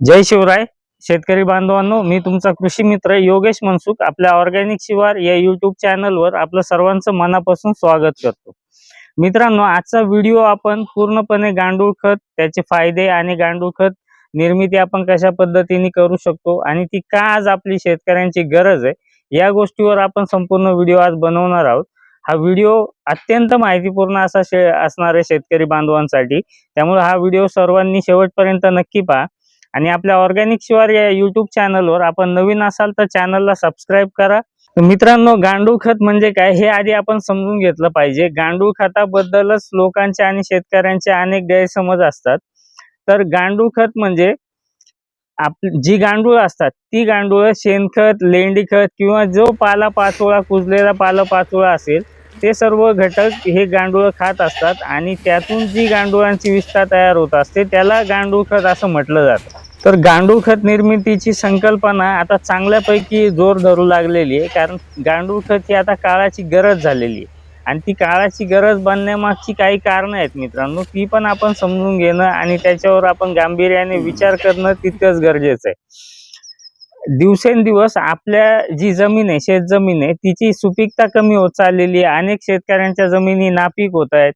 जय शिवराय. शेतकरी बांधवांनो मी तुमचा कृषी मित्र योगेश मनसुख. आपल्या ऑर्गॅनिक शिवार या युट्यूब चॅनलवर आपलं सर्वांचं मनापासून स्वागत करतो. मित्रांनो आजचा व्हिडिओ आपण पूर्णपणे गांडूळ खत त्याचे फायदे आणि गांडूळ खत निर्मिती आपण कशा पद्धतीने करू शकतो आणि ती का आज आपली शेतकऱ्यांची गरज आहे या गोष्टीवर आपण संपूर्ण व्हिडिओ आज बनवणार आहोत. हा व्हिडिओ अत्यंत माहितीपूर्ण असा शे असणारे शेतकरी बांधवांसाठी. त्यामुळे हा व्हिडिओ सर्वांनी शेवटपर्यंत नक्की पहा. आणि आपल्या ऑर्गॅनिक शिवार या युट्यूब चॅनलवर आपण नवीन असाल तर चॅनलला सबस्क्राईब करा. मित्रांनो गांडूळ खत म्हणजे काय? हे आधी आपण समजून घेतलं पाहिजे. गांडूळ खताबद्दलच लोकांचे आणि शेतकऱ्यांचे अनेक गैरसमज असतात. तर गांडूळ खत म्हणजे आप जी गांडूळ असतात ती गांडूळ शेणखत लेंडी खत किंवा जो पाला पाचोळा कुजलेला पाला पाचोळा असेल ते सर्व घटक हे गांडूळ खात असतात आणि त्यातून जी गांडुळांची विष्ठा तयार होत असते त्याला गांडूळ खत असं म्हटलं जातं. तर गांडूळ खत निर्मितीची संकल्पना आता चांगल्यापैकी जोर धरू लागलेली आहे. कारण गांडूळ खत ही आता काळाची गरज झालेली आहे. आणि ती काळाची गरज बनण्यामागची काही कारणं आहेत मित्रांनो. ती पण आपण समजून घेणं आणि त्याच्यावर आपण गांभीर्याने विचार करणं तितकंच गरजेचं आहे. दिवसेंदिवस आपल्या जी जमीन आहे शेत जमीन आहे तिची सुपीकता कमी होत चाललेली आहे. अनेक शेतकऱ्यांच्या जमिनी नापीक होत आहेत.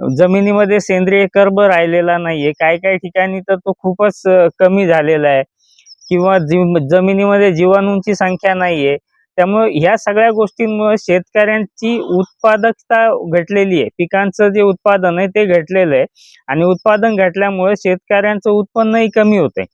जमिनीमध्ये सेंद्रिय कर्ब राहिलेला नाहीये. काही काही ठिकाणी तर तो खूपच कमी झालेला आहे. किंवा जमिनीमध्ये जीवाणूंची संख्या नाहीये. त्यामुळे ह्या सगळ्या गोष्टींमुळे शेतकऱ्यांची उत्पादकता घटलेली आहे. पिकांचं जे उत्पादन आहे ते घटलेलं आहे. आणि उत्पादन घटल्यामुळे शेतकऱ्यांचं उत्पन्नही कमी होते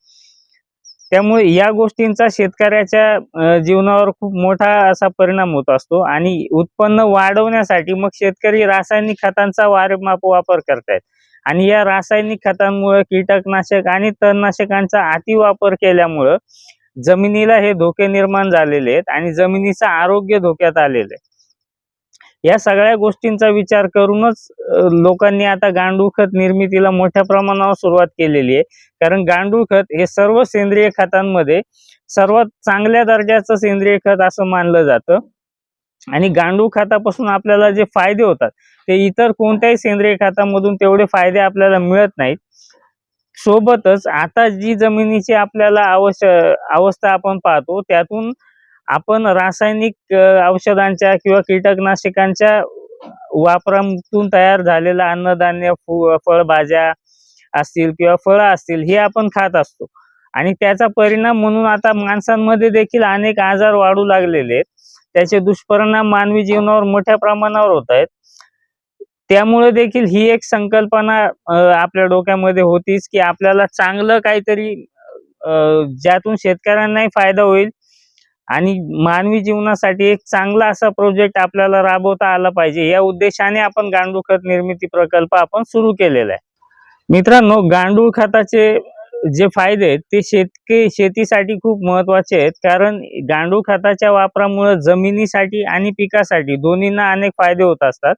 त्यामुळे या गोष्टींचा शेतकऱ्याच्या जीवनावर खूप मोठा असा परिणाम होत असतो आणि उत्पन्न वाढवण्यासाठी मग शेतकरी रासायनिक खतांचा वारंमाप वापर करतायत. आणि या रासायनिक खतांमुळे कीटकनाशक आणि तणनाशकांचा अतिवापर केल्यामुळं जमिनीला हे धोके निर्माण झालेले आहेत आणि जमिनीचं आरोग्य धोक्यात आलेलं आहे. या सगळ्या गोष्टींचा विचार करूनच लोकांनी आता गांडूळ खत निर्मितीला मोठ्या प्रमाणावर सुरुवात केलेली आहे. कारण गांडूळ खत हे सर्व सेंद्रिय खतांमध्ये सर्वात चांगल्या दर्जाचं सेंद्रिय खत असं मानलं जातं. आणि गांडूळ खतापासून आपल्याला जे फायदे होतात ते इतर कोणत्याही सेंद्रिय खतामधून तेवढे फायदे आपल्याला मिळत नाहीत. सोबतच आता जी जमिनीची आपल्याला आवश्य अवस्था आपण पाहतो त्यातून आपण रासायनिक औषधांच्या किंवा कीटकनाशकांच्या वापरातून तयार झालेलं अन्नधान्य फू फळभाज्या असतील किंवा फळं असतील हे आपण खात असतो. आणि त्याचा परिणाम म्हणून आता माणसांमध्ये देखील अनेक आजार वाढू लागलेले आहेत. त्याचे दुष्परिणाम मानवी जीवनावर मोठ्या प्रमाणावर होत आहेत. त्यामुळे देखील ही एक संकल्पना आपल्या डोक्यामध्ये होतीच की आपल्याला चांगलं काहीतरी अ, ज्यातून शेतकऱ्यांनाही फायदा होईल आणि मानवी जीवनासाठी एक चांगला असा प्रोजेक्ट आपल्याला राबवता आला पाहिजे. या उद्देशाने आपण गांडूळ खत निर्मिती प्रकल्प आपण सुरू केलेला आहे. मित्रांनो गांडूळ खताचे जे फायदे आहेत ते शेतकी शेतीसाठी खूप महत्त्वाचे आहेत. कारण गांडूळ खताच्या वापरामुळे जमिनीसाठी आणि पिकासाठी दोन्हींना अनेक फायदे होत असतात.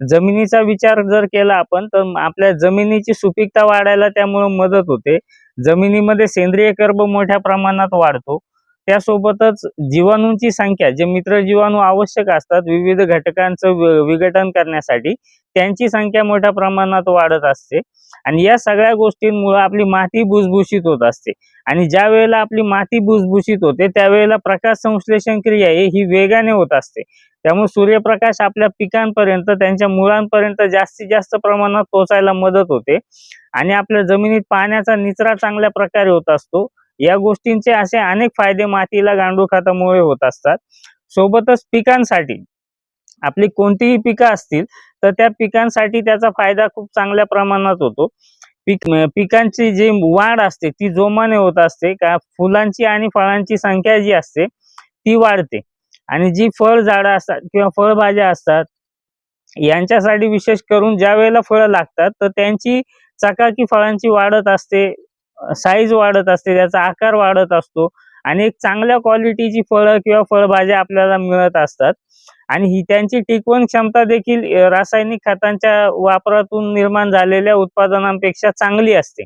जमिनीचा विचार जर केला आपण तर आपल्या जमिनीची सुपीकता वाढायला त्यामुळे मदत होते. जमिनीमध्ये सेंद्रिय कर्ब मोठ्या प्रमाणात वाढतो. त्यासोबतच जीवाणूंची संख्या जे मित्र जीवाणू आवश्यक असतात विविध घटकांचं विघटन करण्यासाठी त्यांची संख्या मोठ्या प्रमाणात वाढत असते. आणि या सगळ्या गोष्टींमुळे आपली माती भुसभुशीत होत असते. आणि ज्या वेळेला आपली माती भुसभुशीत होते त्यावेळेला प्रकाश संश्लेषण क्रिया ही वेगाने होत असते. त्यामुळे सूर्यप्रकाश आपल्या पिकांपर्यंत त्यांच्या मुळांपर्यंत जास्तीत जास्त प्रमाणात पोहोचायला मदत होते. आणि आपल्या जमिनीत पाण्याचा निचरा चांगल्या प्रकारे होत असतो. या गोष्टींचे असे अनेक फायदे मातीला गांडूळ खतामुळे होत असतात. सोबतच पिकांसाठी आपली कोणतीही पिकं असतील तर त्या पिकांसाठी त्याचा फायदा खूप चांगल्या प्रमाणात होतो. पीक पिकांची जी वाढ असते ती जोमाने होत असते का फुलांची आणि फळांची संख्या जी असते ती वाढते. आणि जी फळ झाडं असतात किंवा फळभाज्या असतात यांच्यासाठी विशेष करून ज्या वेळेला फळं लागतात तर त्यांची चकाकी फळांची वाढत असते साईज वाढत असते त्याचा आकार वाढत असतो आणि एक चांगल्या क्वालिटीची फळं किंवा फळभाज्या आपल्याला मिळत असतात. आणि ही त्यांची टिकवण क्षमता देखील रासायनिक खतांच्या वापरातून निर्माण झालेल्या उत्पादनांपेक्षा चांगली असते.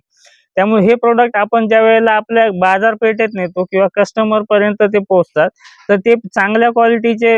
त्यामुळे हे प्रोडक्ट आपण ज्या वेळेला आपल्या बाजारपेठेत नेतो किंवा कस्टमर पर्यंत ते पोहोचतात तर ते चांगल्या क्वालिटीचे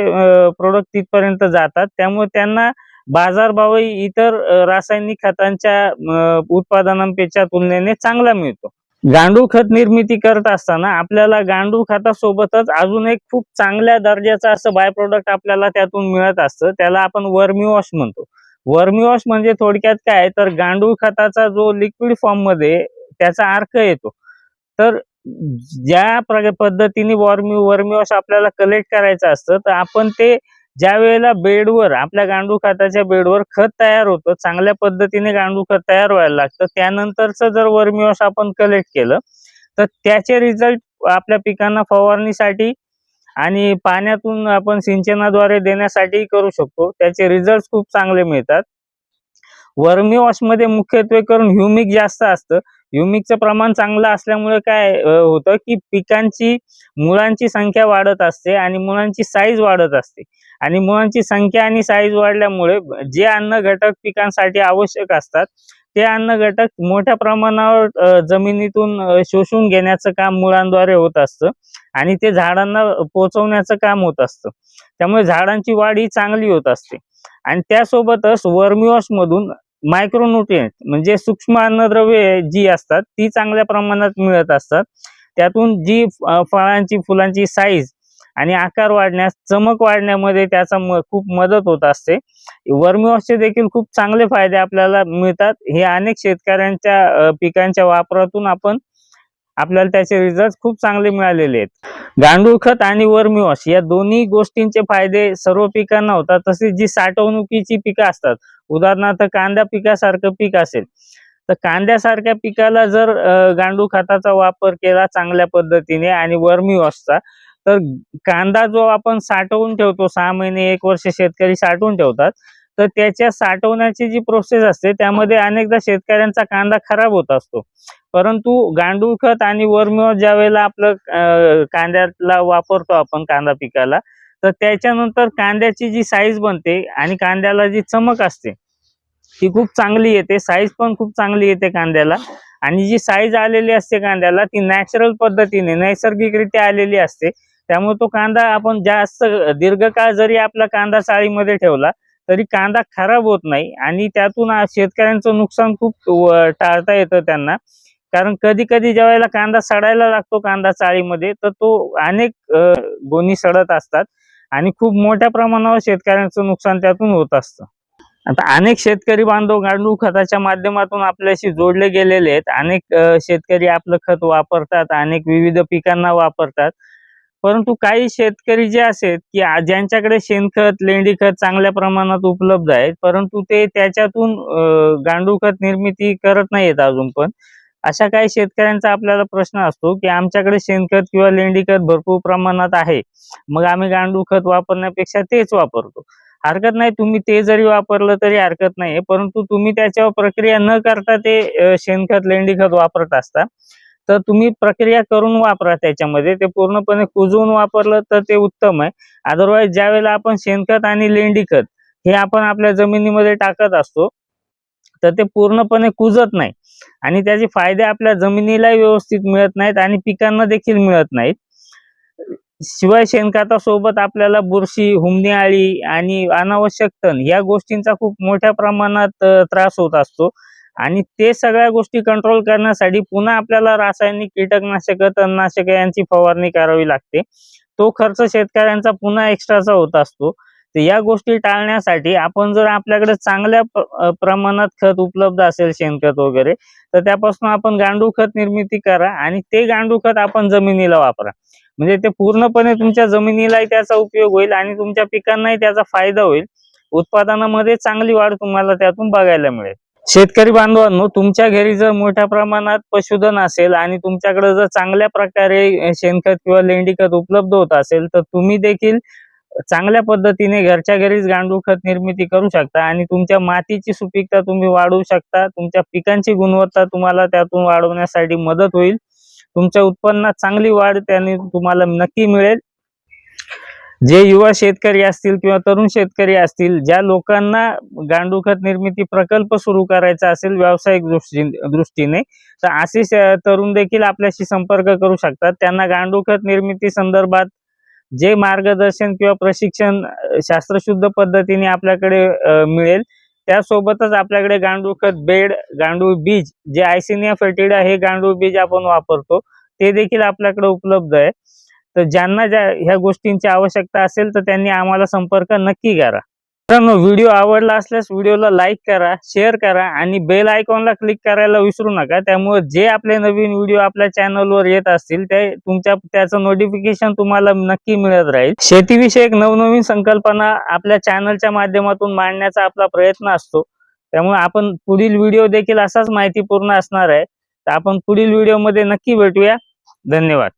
प्रोडक्ट तिथपर्यंत जातात. त्यामुळे त्यांना बाजारभावही इतर रासायनिक खतांच्या उत्पादनांपेक्षा तुलनेने चांगला मिळतो. गांडूळ खत निर्मिती करत असताना आपल्याला गांडूळ खतासोबतच अजून एक खूप चांगल्या दर्जाचं असं बाय प्रोडक्ट आपल्याला त्यातून मिळत असतं त्याला आपण वर्मिवॉश म्हणतो. वर्मिवॉश म्हणजे थोडक्यात काय तर गांडूळ खताचा जो लिक्विड फॉर्ममध्ये त्याचा अर्क येतो. तर ज्या पद्धतीने वर्मी वर्मिवॉश आपल्याला कलेक्ट करायचं असतं तर आपण ते ज्या वेळेला बेडवर आपल्या गांडूळ खताच्या बेडवर खत तयार होतं चांगल्या पद्धतीने गांडूळ खत तयार व्हायला लागतं त्यानंतरचं जर वर्मी वॉश आपण कलेक्ट केलं तर त्याचे रिझल्ट आपल्या पिकांना फवारणीसाठी आणि पाण्यातून आपण सिंचनाद्वारे देण्यासाठी करू शकतो. त्याचे रिझल्ट खूप चांगले मिळतात. वर्मी मध्ये मुख्यत्वे करून ह्युमिक जास्त असतं. युमिकचं प्रमाण चांगलं असल्यामुळे काय होतं की पिकांची मुळांची संख्या वाढत असते आणि मुळांची साईज वाढत असते. आणि मुळांची संख्या आणि साईज वाढल्यामुळे जे अन्न घटक पिकांसाठी आवश्यक असतात ते अन्न घटक मोठ्या प्रमाणावर जमिनीतून शोषून घेण्याचं काम मुळांद्वारे होत असतं आणि ते झाडांना पोचवण्याचं काम होत असतं. त्यामुळे झाडांची वाढ ही चांगली होत असते. आणि त्यासोबतच वर्मिवॉश मधून मायक्रोन्युट्रिएंट म्हणजे सूक्ष्म अन्नद्रव्ये जी असतात ती चांगल्या प्रमाणात मिळत असतात. त्यातून जी फळांची फुलांची साईज आणि आकार वाढण्यास चमक वाढण्यामध्ये त्याचा म- खूप मदत होत असते. वर्मिवॉशचे देखील खूप चांगले फायदे आपल्याला मिळतात. हे अनेक शेतकऱ्यांच्या पिकांच्या वापरातून आपण आपल्याला त्याचे रिझल्ट खूप चांगले मिळालेले आहेत. गांडूळ खत आणि वर्मिवॉश या दोन्ही गोष्टींचे फायदे सर्व पिकांना होतात. तसेच जी साठवणुकीची पिकं असतात उदाहरणार्थ कांदा पिकासारखं पीक असेल तर कांद्यासारख्या पिकाला जर गांडूळ खताचा वापर केला चांगल्या पद्धतीने आणि वर्मिवॉशचा तर कांदा जो आपण साठवून ठेवतो सहा महिने एक वर्ष शेतकरी साठवून ठेवतात तर त्याच्या साठवण्याची जी प्रोसेस असते त्यामध्ये अनेकदा शेतकऱ्यांचा कांदा खराब होत असतो. परंतु गांडूळ खत आणि वर्मिवॉश ज्या वेळेला आपलं कांद्याला वापरतो आपण कांदा पिकाला तर त्याच्यानंतर कांद्याची जी साईज बनते आणि कांद्याला जी चमक असते ती खूप चांगली येते. साईज पण खूप चांगली येते कांद्याला. आणि जी साईज आलेली असते कांद्याला ती नॅचरल पद्धतीने नैसर्गिकरित्या आलेली असते. त्यामुळे तो कांदा आपण जास्त दीर्घकाळ जरी आपला कांदा चाळीमध्ये ठेवला तरी कांदा खराब होत नाही आणि त्यातून शेतकऱ्यांचं नुकसान खूप टाळता येतं त्यांना. कारण कधी कधी ज्यावेळेला कांदा सडायला लागतो कांदा चाळीमध्ये तर तो अनेक अ, गोणी सडत असतात आणि खूप मोठ्या प्रमाणावर शेतकऱ्यांचं नुकसान त्यातून होत असतं. आता अनेक शेतकरी बांधव गांडूळ खताच्या माध्यमातून आपल्याशी जोडले गेलेले आहेत. अनेक शेतकरी आपलं खत वापरतात अनेक विविध पिकांना वापरतात. परंतु काही शेतकरी जे आहेत की ज्यांच्याकडे शेणखत लेंडी खत चांगल्या प्रमाणात उपलब्ध आहेत परंतु ते त्याच्यातून गांडूळ खत निर्मिती करत नाहीत अजून पण. अशा काही शेतकऱ्यांचा आपल्याला प्रश्न असतो की आमच्याकडे शेणखत किंवा लेंडी खत भरपूर प्रमाणात आहे. मग आम्ही गांडूळ खत वापरण्यापेक्षा तेच वापरतो. हरकत नाही तुम्ही ते जरी वापरलं तरी हरकत नाही परंतु तुम्ही त्याच्यावर प्रक्रिया न करता ते शेणखत लेंडी खत वापरत असता. तर तुम्ही प्रक्रिया करून वापरा त्याच्यामध्ये. ते पूर्णपणे कुजवून वापरलं तर ते उत्तम आहे. अदरवाईज ज्या वेळेला आपण शेणखत आणि लेंडी खत हे आपण आपल्या जमिनीमध्ये टाकत असतो तर ते पूर्णपणे कुजत नाही. आणि त्याचे फायदे आपल्या जमिनीलाही व्यवस्थित मिळत नाहीत आणि पिकांना देखील मिळत नाहीत. शिवाय शेणखतासोबत आपल्याला बुरशी हुमणी आळी आणि अनावश्यक तण या गोष्टींचा खूप मोठ्या प्रमाणात त्रास होत असतो. आणि ते सगळ्या गोष्टी कंट्रोल करण्यासाठी पुन्हा आपल्याला रासायनिक कीटकनाशक तणनाशक यांची फवारणी करावी लागते. तो खर्च शेतकऱ्यांचा पुन्हा एक्स्ट्राचा होत असतो. तर या गोष्टी टाळण्यासाठी आपण जर आपल्याकडे चांगल्या प्रमाणात खत उपलब्ध असेल शेणखत वगैरे तर त्यापासून आपण गांडूळ खत निर्मिती करा आणि ते गांडूळ खत आपण जमिनीला वापरा. म्हणजे ते पूर्णपणे तुमच्या जमिनीलाही त्याचा उपयोग होईल आणि तुमच्या पिकांनाही त्याचा फायदा होईल. उत्पादनामध्ये चांगली वाढ तुम्हाला त्यातून बघायला मिळेल. शेतकरी बांधवांनो तुमच्या घरी जर मोठ्या प्रमाणात पशुधन असेल आणि तुमच्याकडे जर चांगल्या प्रकारे शेणखत किंवा लेंडी खत उपलब्ध होत असेल तर तुम्ही देखील चांगल्या पद्धतीने घरच्या घरीच गांडूळ खत निर्मिती करू शकता आणि तुमच्या मातीची सुपीकता तुम्ही वाढवू शकता. तुमच्या पिकांची गुणवत्ता तुम्हाला त्यातून वाढवण्यासाठी मदत होईल. तुमच्या उत्पन्नात चांगली वाढ त्याने तुम्हाला नक्की मिळेल. जे युवा शेतकरी असतील किंवा तरुण शेतकरी असतील ज्या लोकांना गांडूळ खत निर्मिती प्रकल्प सुरू करायचा असेल व्यावसायिक दृष्टी दृष्टीने तर असे तरुण देखील आपल्याशी संपर्क करू शकतात. त्यांना गांडूळ खत निर्मिती संदर्भात जे मार्गदर्शन किंवा प्रशिक्षण शास्त्रशुद्ध पद्धतीने आपल्याकडे मिळेल त्यासोबतच आपल्याकडे गांडूळ खत बेड गांडूळ बीज जे आयसिनिया फर्टिडा हे गांडूळ बीज आपण वापरतो ते देखील आपल्याकडे उपलब्ध आहे. तर ज्यांना ज्या ह्या गोष्टींची आवश्यकता असेल तर त्यांनी आम्हाला संपर्क नक्की करा. मित्रांनो व्हिडिओ आवडला असल्यास व्हिडिओला लाईक करा शेअर करा आणि बेल आयकॉनला क्लिक करायला विसरू नका. त्यामुळे जे आपले नवीन व्हिडिओ आपल्या चॅनलवर येत असतील ते तुमच्या त्याचं नोटिफिकेशन तुम्हाला नक्की मिळत राहील. शेतीविषयक नवनवीन संकल्पना आपल्या चॅनलच्या माध्यमातून मांडण्याचा आपला प्रयत्न असतो. त्यामुळे आपण पुढील व्हिडिओ देखील असाच माहितीपूर्ण असणार आहे. तर आपण पुढील व्हिडिओमध्ये नक्की भेटूया. धन्यवाद.